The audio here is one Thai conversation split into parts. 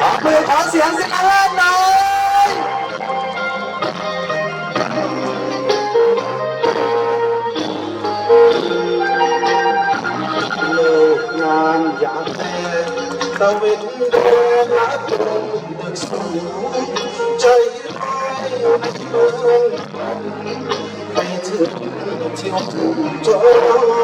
ขอมือขอเสียงสิครับหน่อยเลิกงานอยากแต่ตะเวนเดินหาตรงตึกสูงใจร้ายในเมืองไปถึงเที่ยวถูกจอ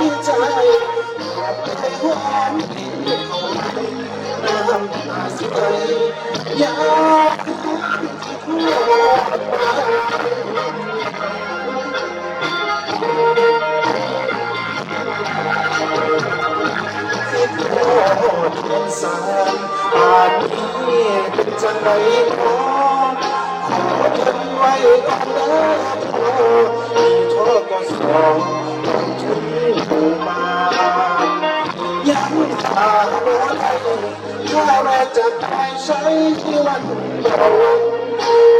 มีใจใจหวานกินเขาไปน้ำตาใสอยากทั่วคิดโทษเงินสารป่านนี้เป็นจังไรขอขอทนไว้ก่อนเด้อโทมีโทษก็สองต้องทุน ยังตาหัวใจถ้าเราจะไปใช้ที่วันโดน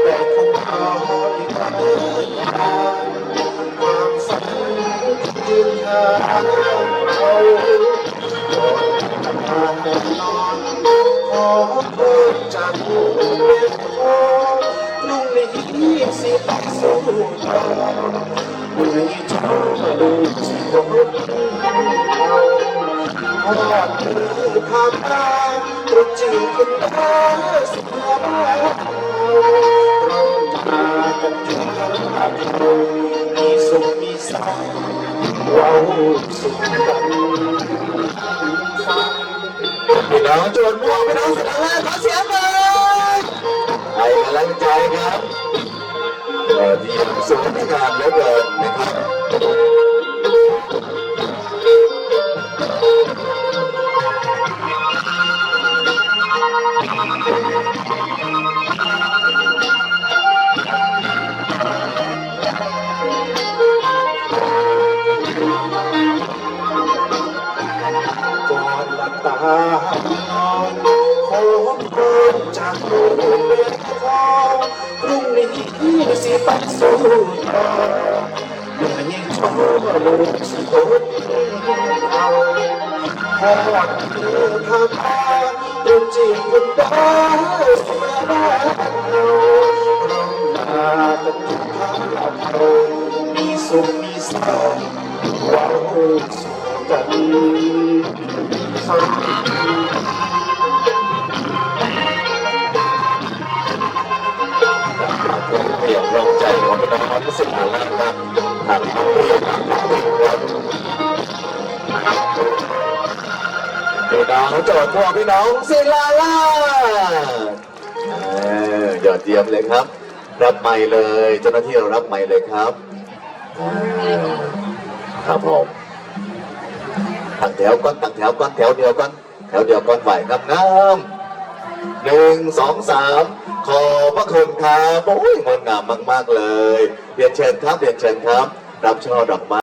แต่คงคอยมาเดินทางความฝันยืนทางเรามาแน่นอนขอเพิ่มจากผู้เป็นพ่อลุงนี้สิไปสู้ต่อไม่ชอบดูสิคนเอาพ อดคือพาตาตรุจีคุณตาสุภาพเรามากันจนเรามีสุขมีสันเราสุขกันพี่น้องโจรม่วงพี่น้องสนามแรกขอเสียงหน่อยให้กำลังใจครับอดีตสุดที่งานเหลือเกิน ขอเพิ่มจากผู้เป็นพ่อพรุ่งนี้สิไปสู้ต่อเมื่อยิ่งชอบลูกสิโคตเอาพอดคือพาพาตัวจริงคุณตาเสียบ้านเราเรามากันทุกทางเรามีสุขมีสันต์ว้าวสุขกัน เปลี่ยนลงใจของพี่น้องรู้สึกอย่างนั้นครับทางที่พี่น้องจทย์พวกพี่น้องศิลาล่าเออยอดเยี่ยมเลยครับ รับไม่เลย เจ้าหน้าที่เรารับไม่เลยครับ ครับผม ถวก้อนตั้งแถวก้อนแถวเดียวก้อนแถวเดียวก้อนไหวครับน้ำหนึ่งสองสามขอบพระคุณครับโอ้ยงดงามมาก ๆ เลยเรียนเชิญครับเรียนเชิญครับ รับช่อดอกไม้